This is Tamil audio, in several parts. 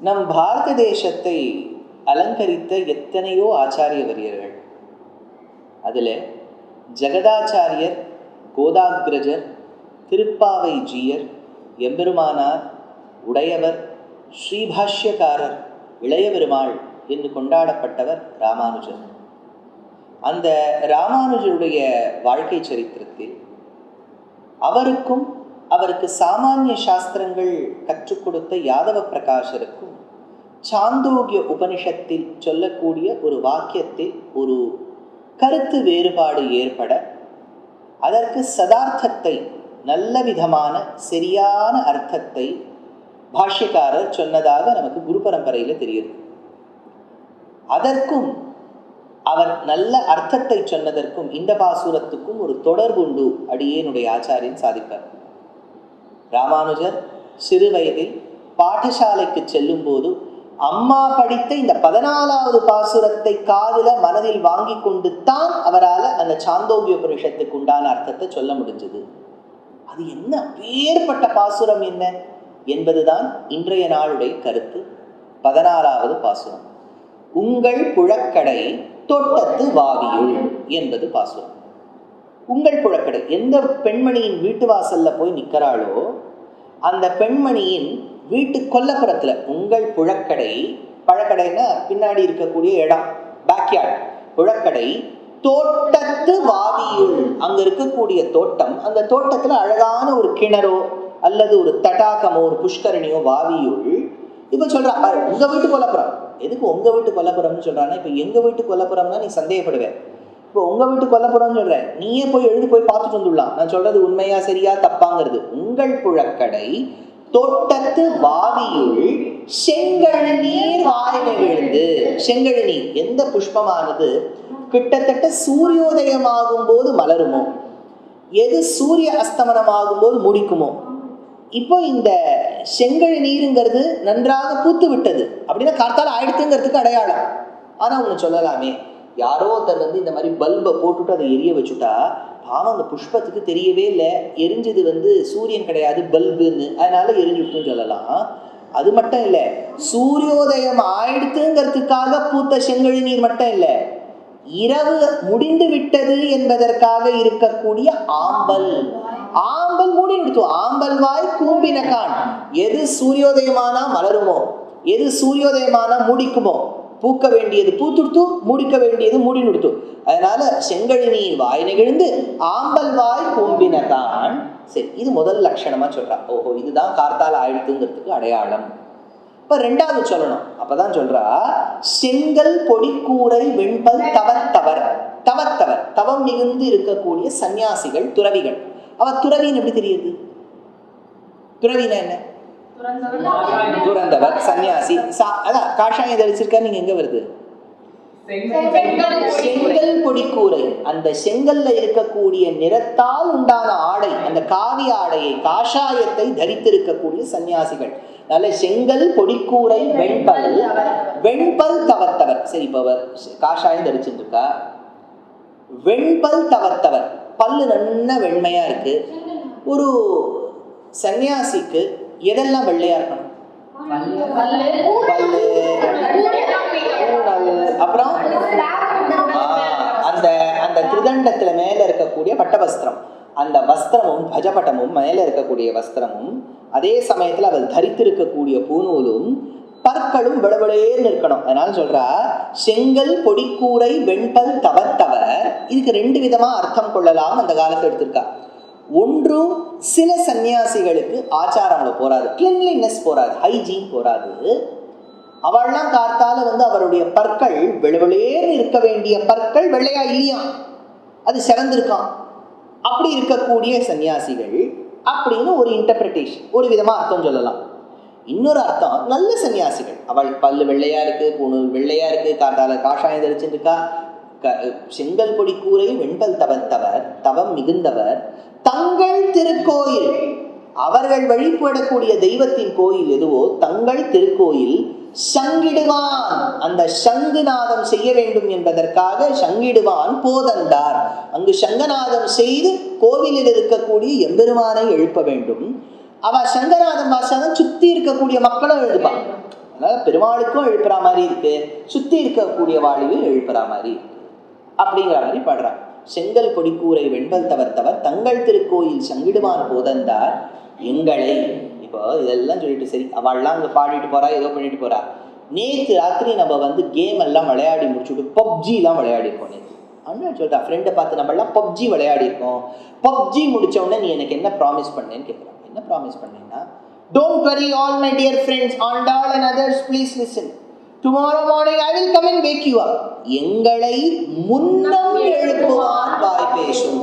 நம் பாரத தேசத்தை அலங்கரித்த எத்தனையோ ஆச்சாரிய வரியர்கள் அதில் ஜெகதாச்சாரியர் கோதாகிரஜர் திருப்பாவை ஜீயர் எம்பெருமானார் உடையவர் ஸ்ரீபாஷ்யக்காரர் இளைய பெருமாள் என்று கொண்டாடப்பட்டவர் ராமானுஜர். அந்த ராமானுஜருடைய வாழ்க்கை சரித்திரத்தில் அவருக்கும் அவருக்கு சாமானிய சாஸ்திரங்கள் கற்றுக் கொடுத்த யாதவ பிரகாஷருக்கும் சாந்தோக்கிய உபனிஷத்தில் சொல்லக்கூடிய ஒரு வாக்கியத்தில் ஒரு கருத்து வேறுபாடு ஏற்பட அதற்கு சதார்த்தத்தை நல்ல விதமான சரியான அர்த்தத்தை பாஷ்யக்காரர் சொன்னதாக நமக்கு குரு பரம்பரையில் தெரியுது. அதற்கும் அவர் நல்ல அர்த்தத்தை சொன்னதற்கும் இந்த பாசுரத்துக்கும் ஒரு தொடர்புண்டு அடியேனுடைய ஆச்சாரியன் சாதிப்பார். ராமானுஜர் சிறு வயதில் பாடசாலைக்கு செல்லும் போது அம்மா படித்த இந்த பதினாலாவது பாசுரத்தை காதில் மனதில் வாங்கி கொண்டு தான் அவரால் அந்த சாந்தோபிய புருஷத்துக்கு உண்டான அர்த்தத்தை சொல்ல முடிஞ்சது. அது என்ன வேறுபட்ட பாசுரம் என்ன என்பதுதான் இன்றைய நாளுடைய கருத்து. பதினாறாவது பாசுரம். உங்கள் புழக்கடை தோட்டத்து வாவியுள் என்பது பாசுரம். உங்கள் புழக்கடை எந்த பெண்மணியின் வீட்டு வாசல்ல போய் நிற்கிறாளோ அந்த பெண்மணியின் வீட்டு கொல்லப்புறத்தில் உங்கள் புழக்கடை பழக்கடைன்னா பின்னாடி இருக்கக்கூடிய இடம் பேக்யார்ட் புழக்கடை தோட்டத்து வாவியுள் அங்கே இருக்கக்கூடிய தோட்டம் அந்த தோட்டத்தில் அழகான ஒரு கிணறோ அல்லது ஒரு தடாகமோ ஒரு புஷ்கரணியோ வாவியுள் இப்போ சொல்றா பாரு வீட்டு கொல்லப்புறம். எதுக்கு உங்கள் வீட்டு கொல்லப்புறம்னு சொல்கிறான்னா இப்போ எங்கள் வீட்டு கொல்லப்புறம்னா நீ சந்தேகப்படுவேன் இப்போ உங்கள் வீட்டு கொல்லப்புறம்னு சொல்கிறேன் நீயே போய் எழுதி போய் பார்த்துட்டு வந்துடலாம். நான் சொல்கிறது உண்மையாக சரியா தப்பாங்கிறது. உங்கள் புழக்கடை தோட்டத்து வாவியுள் செங்கழு நீர் வாயில விழுந்து செங்கழு நீர் எந்த புஷ்பமானது? கிட்டத்தட்ட சூரியோதயமாகும் போது மலருமோ? எது சூரிய அஸ்தமனமாகும் போது முடிக்குமோ? இப்போ இந்த செங்கழு நீருங்கிறது நன்றாக பூத்து விட்டது. அப்படின்னா கார்த்தால் ஆயிடுத்துங்கிறதுக்கு அடையாளம். ஆனா ஒன்று சொல்லலாமே. யாரோ ஒருத்தர் வந்து இந்த மாதிரி பல்பை போட்டுட்டு அதை எரிய வச்சுட்டா பாவம் அந்த புஷ்பத்துக்கு தெரியவே இல்லை. எரிஞ்சது வந்து சூரியன் கிடையாது பல்புன்னு அதனால எரிஞ்சுட்டுன்னு சொல்லலாம். அது மட்டும் இல்லை சூரியோதயம் ஆயிடுத்துங்கிறதுக்காக பூத்த செங்கழி நீர் மட்டும் இல்லை இரவு முடிந்து விட்டது என்பதற்காக இருக்கக்கூடிய ஆம்பல். ஆம்பல் மூடி விடுத்து ஆம்பல் வாய் கூம்பினகான் எது சூரியோதயமானா மலருமோ? எது சூரியோதயமானா முடிக்குமோ? பூக்க வேண்டியது பூத்துடுத்து முடிக்க வேண்டியது மூடி நிறுத்து அதனால செங்கழு நீர் வாய் நெகிழ்ந்து ஆம்பல் வாய் கொம்பினதான் சரி இது முதல் லட்சணமா சொல்றா. ஓஹோ இதுதான் கார்த்தால் ஆயிடுத்துங்கிறதுக்கு அடையாளம். இப்ப ரெண்டாவது சொல்லணும். அப்பதான் சொல்றா செங்கல் பொடிக்கூரை வெண்பல் தவத்தவர். தவத்தவர் தவம் மிகுந்து இருக்கக்கூடிய சன்னியாசிகள் துறவிகள். அவ துறவின்னு எப்படி தெரியுது? துறவினா என்ன? துறந்தவர் சன்னியாசி சா- அதான் காஷாயம் தரிச்சிருக்கா நீங்க எங்க வருது? செங்கல் பொடிக்கூரை அந்த செங்கல்ல இருக்கக்கூடிய நிறத்தால் உண்டான ஆடை அந்த காவி ஆடையை காஷாயத்தை தரித்திருக்கக்கூடிய சன்னியாசிகள் நல்ல செங்கல் பொடிக்கூரை வெண்பல் வெண்பல் தவத்தவர். சரி இப்ப காஷாயம் தரிச்சுட்டு இருக்கா வெண்பல் தவத்தவர். பல்லு நல்ல வெண்மையா இருக்கு. ஒரு சன்னியாசிக்கு எதெல்லாம் வெள்ளையா இருக்கணும்? அப்புறம்? அந்த அந்த திருதண்டத்துல மேல இருக்கக்கூடிய பட்ட வஸ்திரம் அந்த வஸ்திரமும் பஜபட்டமும் மேல இருக்கக்கூடிய வஸ்திரமும் அதே சமயத்துல அவள் தரித்திருக்கக்கூடிய பூநூலும் பற்களும் விளவிளேன்னு இருக்கணும். அதனால சொல்றா செங்கல் பொடிக்கூரை வெண்பல் தவத்தவர் இதுக்கு ரெண்டு விதமா அர்த்தம் கொள்ளலாம் அந்த காலத்தை எடுத்திருக்கா. ஒன்று சில சன்னியாசிகளுக்கு ஆச்சாரங்களை போறாது கிளின்லினஸ் போறாது ஹைஜீன் போறாது. அவள்லாம் கார்த்தால வந்து அவருடைய பற்கள் வெளுவெளேன்னு இருக்க வேண்டிய பற்கள் வெள்ளையா இல்லையா? அது சிறந்திருக்கான் அப்படி இருக்கக்கூடிய சன்னியாசிகள் அப்படின்னு ஒரு இன்டர்பிரிட்டேஷன் ஒரு விதமா அர்த்தம் சொல்லலாம். இன்னொரு அர்த்தம் நல்ல சன்னியாசிகள் அவள் பல்லு வெள்ளையா இருக்கு பூணு வெள்ளையா இருக்கு காத்தால காஷாயம் தரிச்சுட்டு இருக்கா க- செங்கல் பொடி கூரை வெண்பல் தவத்தவர் தவம் மிகுந்தவர். தங்கள் திருக்கோயில் அவர்கள் வழிபடக்கூடிய தெய்வத்தின் கோயில் எதுவோ தங்கள் திருக்கோயில் சங்கிடுவான். அந்த சங்குநாதம் செய்ய வேண்டும் என்பதற்காக சங்கிடுவான் போதந்தார். அங்கு சங்கநாதம் செய்து கோவிலில் இருக்கக்கூடிய எம்பெருமானை எழுப்ப வேண்டும். அவ சங்கநாதம் வாசாதான் சுத்தி இருக்கக்கூடிய மக்களும் எழுப்பான். அதனால பெருமாளுக்கும் எழுப்புற மாதிரி இருக்கு. சுத்தி இருக்கக்கூடிய வாழ்வையும் எழுப்புற மாதிரி இருக்கு. அப்படிங்கிற மாதிரி பாடுறான் செங்கல் கொடிக்கூரை வெண்பல் தவர்த்தவர் தங்கள் திருக்கோயில் சங்கிடுவான் போதந்தார் எங்களை. இப்போ இதெல்லாம் சொல்லிட்டு சரி அவள்லாம் அங்கே பாடிட்டு போறா ஏதோ பண்ணிட்டு போறா. நேற்று ராத்திரி நம்ம வந்து கேம் எல்லாம் விளையாடி முடிச்சுட்டு பப்ஜிலாம் விளையாடிருக்கோம் நேற்று அண்ணா சொல்றா ஃப்ரெண்டை பார்த்து நம்ம எல்லாம் பப்ஜி விளையாடிருக்கோம். பப்ஜி முடிச்ச உடனே நீ எனக்கு என்ன ப்ராமிஸ் பண்ணேன்னு கேட்குறான் என்ன ப்ராமிஸ் பண்ணேன்னா don't worry all my dear friends Andal and others please listen tomorrow morning I will come and wake you up எங்களை முன்னம் எழுப்புவான் வாய் பேசும்.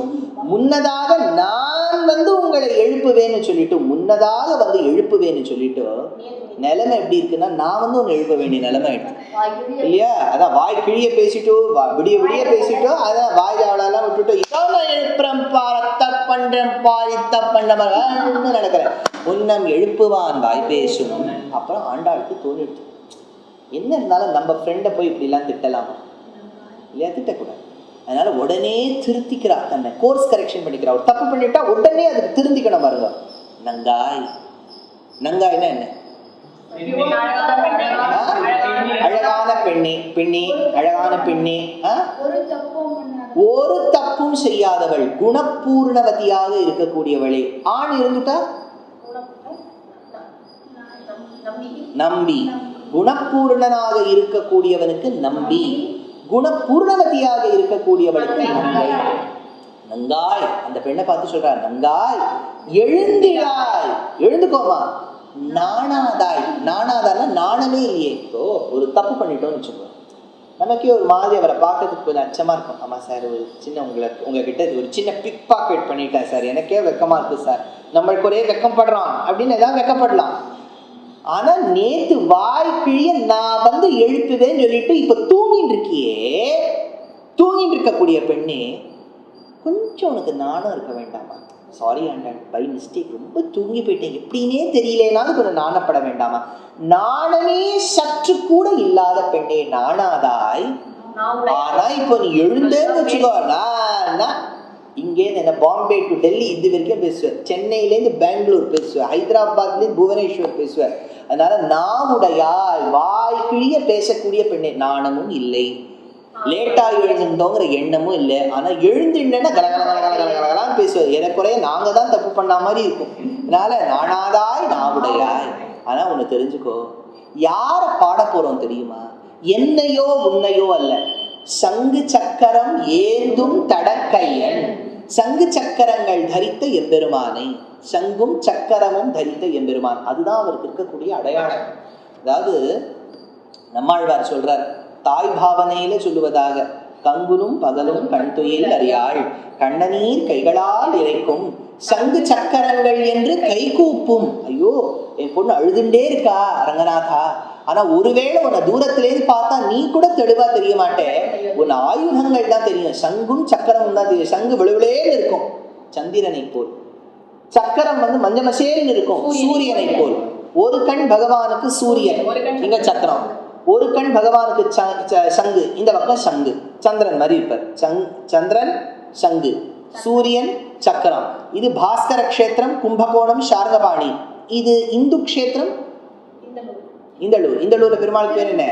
முன்னதாக நான் வந்து உங்களை எழுப்புவேன்னு சொல்லிட்டு முன்னதாக வந்து எழுப்புவேன்னு சொல்லிட்டு நிலைமை எப்படி இருக்குன்னா நான் வந்து உன்னை எழுப்ப வேண்டிய நிலைமை ஆயிடுச்சு இல்லையா? அதான் வாய் கிழிய பேசிட்டோ விடிய விடிய பேசிட்டோ அதான் வாய் ஜாவலெல்லாம் விட்டுட்டோ இதோ நான் எழுப்புறேன் பாரத்த பண்றேன் பாரித்த மாதிரி நடக்கிறேன். முன்னம் எழுப்புவான் வாய் பேசும். அப்புறம் ஆண்டாளுக்கு தோணிடுச்சு என்ன இருந்தாலும் நம்ம ஃப்ரெண்டை போய் இப்படிலாம் திட்டலாமா? இல்லையா? திட்டக்கூடாது. அதனால உடனே திருத்திக்கிறா தன்னை கோர்ஸ் கரெக்ஷன் பண்ணிக்கிறா ஒரு தப்பு பண்ணிட்டா உடனே அதுக்கு திருந்திக்கணும் பாருங்க. நங்காய். நங்காய்னா என்ன? அழகான பெண்ணே பெண்ணே அழகான பெண்ணே ஒரு தப்பும் ஒரு தப்பும் செய்யாதவள் குணப்பூர்ணவதியாக இருக்கக்கூடியவளே. ஆண் இருந்துட்டா? நம்பி. குணப்பூர்ணனாக இருக்கக்கூடியவனுக்கு நம்பி குணபூர்ணவதியாக இருக்கக்கூடியவளுக்கு நங்கை நங்காய் அந்த பெண்ணை பார்த்து சொல்றா நங்காய் எழுந்திழாய் எழுந்துக்கோமா. நாணாதாய். நாணாதான்னா நாணமே இல்லையே. இப்போ ஒரு தப்பு பண்ணிட்டோம்னு வச்சுக்கோங்க. நமக்கே ஒரு மாதிரி அவரை பார்க்கறதுக்கு கொஞ்சம் அச்சமா இருக்கும். ஆமா சார் ஒரு சின்ன உங்களை உங்ககிட்ட ஒரு சின்ன பிக் பாக்கெட் பண்ணிட்டேன் சார். எனக்கே வெக்கமா இருக்கு சார். நம்மளுக்கு ஒரே வெக்கம் படுறான் அப்படின்னு ஏதாவது வெக்கப்படலாம். ஆனா நேத்து வாய் கிழிய நான் வந்து எழுப்புவேன்னு சொல்லிட்டு இப்ப தூங்கிட்டு இருக்கியே? தூங்கிட்டு இருக்கக்கூடிய பெண்ணே கொஞ்சம் உனக்கு நாணம் இருக்க வேண்டாமா? சாரி அண்டன் பை மிஸ்டேக் ரொம்ப தூங்கி போயிட்டேன். எப்படின்னே தெரியலேனாலும் கொஞ்சம் நாணப்பட வேண்டாமா? நாணமே சற்று கூட இல்லாத பெண்ணே நாணாதாய் ஆனா இப்போ நீ எழுந்தேன்னு வச்சுக்கோ நான் நான் இங்கேருந்து என்ன பாம்பே டு டெல்லி இது வரைக்கும் பேசுவேன். சென்னையிலேருந்து பெங்களூர் பேசுவேன். ஹைதராபாத்லேருந்து புவனேஸ்வர் பேசுவேன். அதனால நாவுடையாய் வாய் கிழிய பேசக்கூடிய பெண்ணே நாணமும் இல்லை. லேட்டா எழுந்துட்டோங்கிற எண்ணமும் இல்லை. ஆனா எழுந்துட்டேன்னா கலகல கலகல கல கலகலான்னு பேசுவார். ஏறக்குறைய நாங்க தான் தப்பு பண்ண மாதிரி இருக்கும். அதனால நாணாதாய் நாவுடையாய். ஆனா ஒண்ணு தெரிஞ்சுக்கோ யார பாட போறோம் தெரியுமா? என்னையோ உன்னையோ அல்ல. சங்கு சக்கரம் ஏந்தும் தடக்கையன். சங்கு சக்கரங்கள் தரித்த எம்பெருமானை சங்கும் சக்கரமும் தரித்த எம்பெருமான். அதுதான் அவருக்கு இருக்கக்கூடிய அடையாளம். அதாவது நம்மாழ்வார் சொல்றார் தாய் பாவனையில சொல்லுவதாக கங்குலும் பகலும் கண்துயில் அறியாள் கண்ணநீர் கைகளால் இறைக்கும் சங்கு சக்கரங்கள் என்று கை கூப்பும். ஐயோ என் பொண்ணு அழுதுண்டே இருக்கா ரங்கநாதா ஆனா ஒருவேளை உன்னை தூரத்திலேருந்து பார்த்தா நீ கூட தெளிவா தெரிய மாட்டேன் உன் ஆயுதங்கள் தான் தெரியும். சங்கும் சக்கரமும் தான் தெரியும். சங்கு விழுவிலேன்னு இருக்கும். சந்திரனை போல். சக்கரம் வந்து மஞ்ச மசேல்னு இருக்கும். சூரியனை போல். ஒரு கண் பகவானுக்கு சூரியன். இங்க சக்கரம். ஒரு கண் பகவானுக்கு சங்கு. இந்த பக்கம் சங்கு. சந்திரன் மாதிரி இருப்பார். சங் சந்திரன் சங்கு. சூரியன் சக்கரம். இது பாஸ்கர க்ஷேத்திரம் கும்பகோணம் சார்கபாணி. இது இந்து க்ஷேத்திரம் இந்தளூர் இந்தளூர்ல பெருமாள் பேர் என்ன?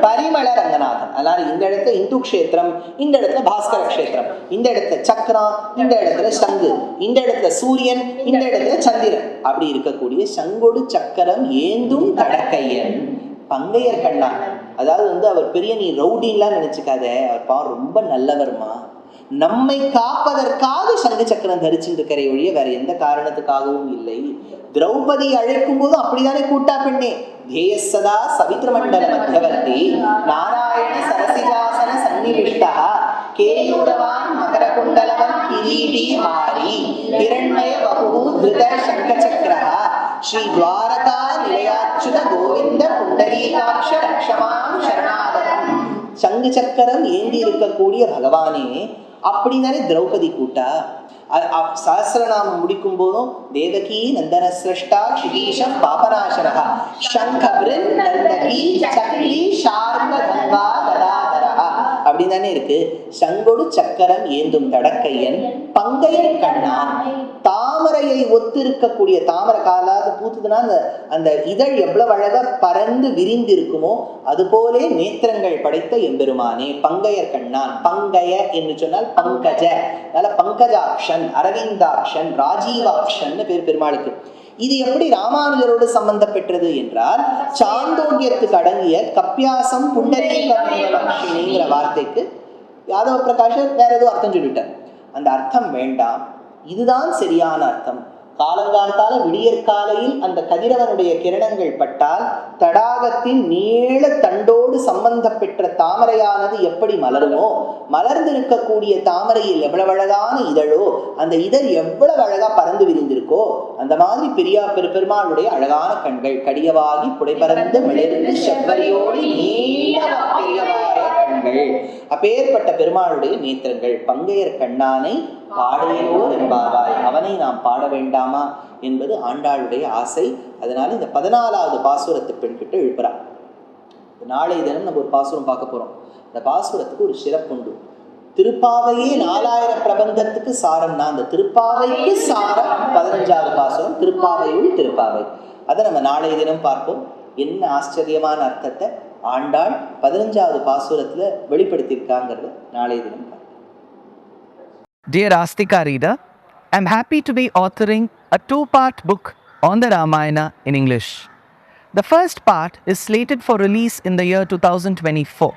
பரிமள ரங்கநாதன் அதனால இந்த இடத்துல இந்து க்ஷேத்திரம் இந்த இடத்துல பாஸ்கர க்ஷேத்திரம் இந்த இடத்துல சக்கரம் இந்த இடத்துல சங்கு இந்த இடத்துல சூரியன் இந்த இடத்துல சந்திரன். அப்படி இருக்கக்கூடிய சங்கொடு சக்கரம் ஏந்தும் தடக்கையன். பங்கையர் கண்ணா. அதாவது வந்து அவர் பெரிய நீ ரவுடின்லாம் நினைச்சுக்காத. அவர் பாவம் ரொம்ப நல்லவர்மா. நம்மை காப்பதற்காக சங்கு சக்கரம் தரிச்சுருக்கிற ஒழிய வேற எந்த காரணத்துக்காகவும் இல்லை. திரௌபதி அழைக்கும் போது அப்படிதானே கூட்டா பெண்ணே. தேயசதா சவித்ர மண்டல மத்தியவர்த்தி நாராயண சரசிதாசன சன்னிவிஷ்டா கேயோட சக்கரம் ஏந்தி இருக்கக்கூடிய பகவானே அப்படின்னாலே திரௌபதி கூட்டா? சஹசிரநாமம் முடிக்கும் போதும் தேவகி நந்தன சிரஷ்டா கிரீஷம் பாபநாசனகா சங்க நந்தகி சக்ரி ஷார்க அப்படின்னு தானே இருக்கு? சங்கொடு சக்கரம் ஏந்தும் தடக்கையன் பங்கையன் கண்ணான். தாமரையை ஒத்து இருக்கக்கூடிய தாமரை காலாவது பூத்துதுன்னா அந்த அந்த இதழ் எவ்வளவு அழகா பறந்து விரிந்து இருக்குமோ அது போலே நேத்திரங்கள் படைத்த எம்பெருமானே பங்கையர் கண்ணான். பங்கய என்று சொன்னால் பங்கஜ. அதனால பங்கஜாக்ஷன் அரவிந்தாக்ஷன் ராஜீவாக்ஷன் பேர் பெருமாளுக்கு. இது எப்படி ராமானுஜரோடு சம்பந்தப்பெற்றது என்றால் சாந்தோக்கியத்துக்கு அடங்கிய கப்பியாசம் புண்டரீகங்கிற வார்த்தைக்கு யாதவ பிரகாஷர் வேற ஏதோ அர்த்தம் சொல்லிட்டார். அந்த அர்த்தம் வேண்டாம். இதுதான் சரியான அர்த்தம். காலங்காலத்தால விடியற்காலையில் அந்த கதிரவனுடைய கிரணங்கள் பட்டால் தடாகத்தின் நீள தண்டோடு சம்பந்தப்பெற்ற தாமரையானது எப்படி மலருமோ மலர்ந்திருக்கக்கூடிய தாமரையில் எவ்வளவு அழகான இதழோ அந்த இதழ் எவ்வளவு அழகா பறந்து விரிந்திருக்கோ அந்த மாதிரி பெரியா பெரு பெருமாளுடைய அழகான கண்கள் கடியவாகி புடைபறந்து மிளர்ந்து செவ்வரியோடு நீண்ட கண்கள். அப்பேற்பட்ட பெருமாளுடைய நேத்திரங்கள் பங்கையர் கண்ணானை பாடையோர் என்பாவாய். அவனை நாம் பாட வேண்டாமா என்பது ஆண்டாளுடைய ஆசை. அதனால இந்த பதினாலாவது பாசுரத்தை பெண்கிட்ட எழுப்புறான் நாளை தினம் நம்ம ஒரு பாசுரம் பார்க்க போறோம். இந்த பாசுரத்துக்கு ஒரு சிறப்புண்டு திருப்பாவையே நாலாயிரம் பிரபந்தத்துக்கு சாரம்னா அந்த திருப்பாவைக்கு சாரம் பதினஞ்சாவது பாசுரம் திருப்பாவையுள் திருப்பாவை அதை நம்ம நாளைய தினம் பார்ப்போம் என்ன ஆச்சரியமான அர்த்தத்தை ஆண்டாள் பதினஞ்சாவது பாசுரத்துல வெளிப்படுத்தியிருக்காங்கிறது நாளைய தினம் Dear Astika reader, I'm happy to be authoring a two part book on the Ramayana in English. The first part is slated for release in the year 2024.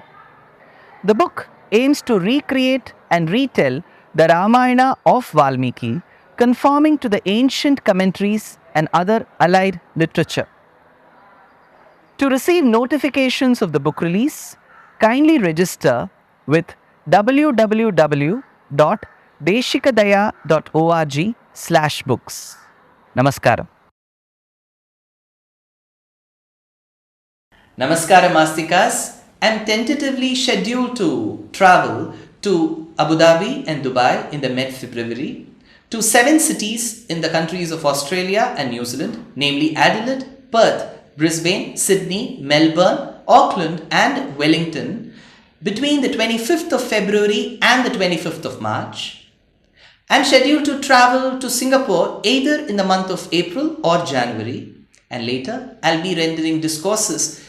The book aims to recreate and retell the Ramayana of Valmiki, conforming to the ancient commentaries and other allied literature. To receive notifications of the book release, kindly register with www.deshikadaya.org slash books. Namaskaram. Namaskaram Astikas. I'm tentatively scheduled to travel to Abu Dhabi and Dubai in the mid February, to seven cities in the countries of Australia and New Zealand, namely Adelaide, Perth, Brisbane, Sydney, Melbourne, Auckland, and Wellington, between the 25th of February and the 25th of March. I'm scheduled to travel to Singapore either in the month of April or January, and later I'll be rendering discourses